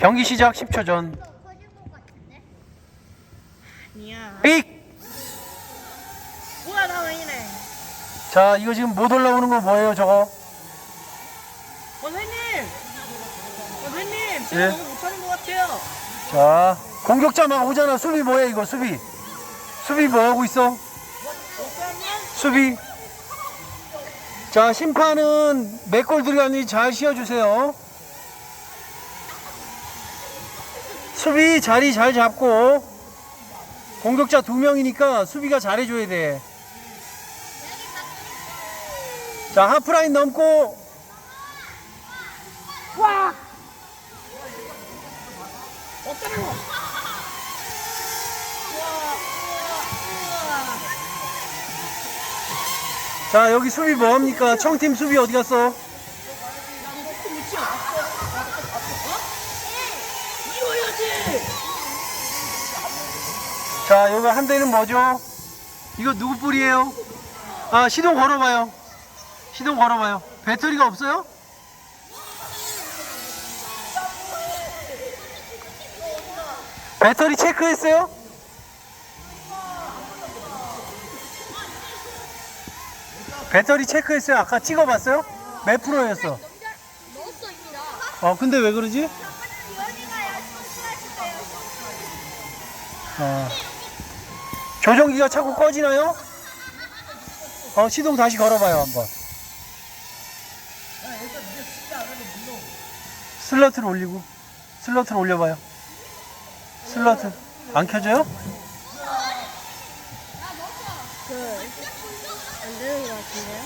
경기 시작 10초 전. 아니야. 삑! 뭐야 나 왜 이래? 자, 이거 지금 못 올라오는 거 뭐예요, 저거? 선생님. 선생님 제가 예? 너무 못하는 것 같아요. 자, 공격자 막 오잖아. 수비 뭐야, 이거, 수비. 수비 뭐 하고 있어? 수비. 자, 심판은 몇 골 들어갔는지 잘 쉬어주세요. 수비 자리 잘 잡고, 공격자 두 명이니까 수비가 잘해줘야 돼. 자, 하프라인 넘고, 거? 자, 여기 수비 뭐합니까? 청팀 수비 어디 갔어? 이거야지. 자, 여기 한 대는 뭐죠? 이거 누구 뿔이에요? 아, 시동 걸어봐요. 시동 걸어봐요. 배터리가 없어요? 배터리 체크했어요? 배터리 체크했어요? 아까 찍어봤어요? 몇 프로였어? 어, 근데 왜 그러지? 연이가 소스하시대요. 어. 조종기가 자꾸 꺼지나요? 어, 시동 다시 걸어봐요, 한번. 슬러트를 올리고, 슬러트를 올려봐요. 슬러트. 안 켜져요? 안 되는 것 같은데요?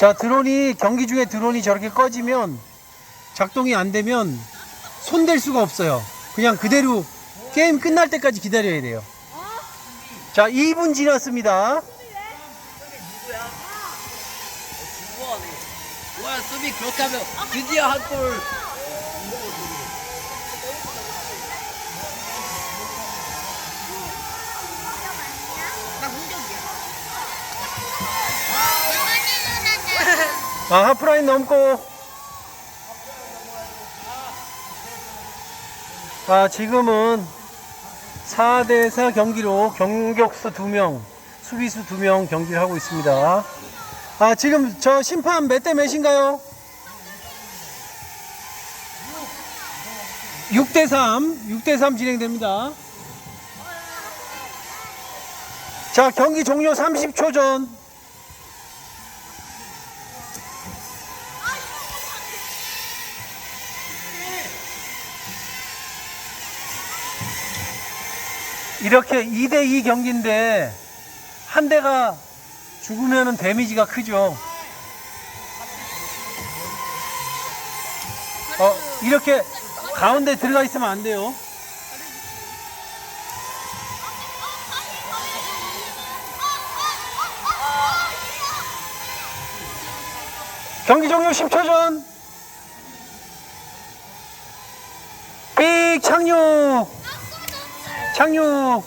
자, 드론이, 경기 중에 드론이 저렇게 꺼지면, 작동이 안 되면, 손댈 수가 없어요. 그냥 그대로 게임 끝날 때까지 기다려야 돼요. 자, 2분 지났습니다. 와 수비 그렇게 하면 드디어 한 골. 아, 하프라인 넘고. 아, 지금은 4대4 경기로 경격수 2명, 수비수 2명 경기를 하고 있습니다. 아, 지금 저 심판 몇 대 몇인가요? 6대3, 6대3 진행됩니다. 자, 경기 종료 30초 전. 이렇게 2대2 경기인데 한 대가 죽으면 데미지가 크죠. 어, 이렇게 가운데 들어가 있으면 안 돼요. 경기 종료 10초 전. 삑 착륙. 착륙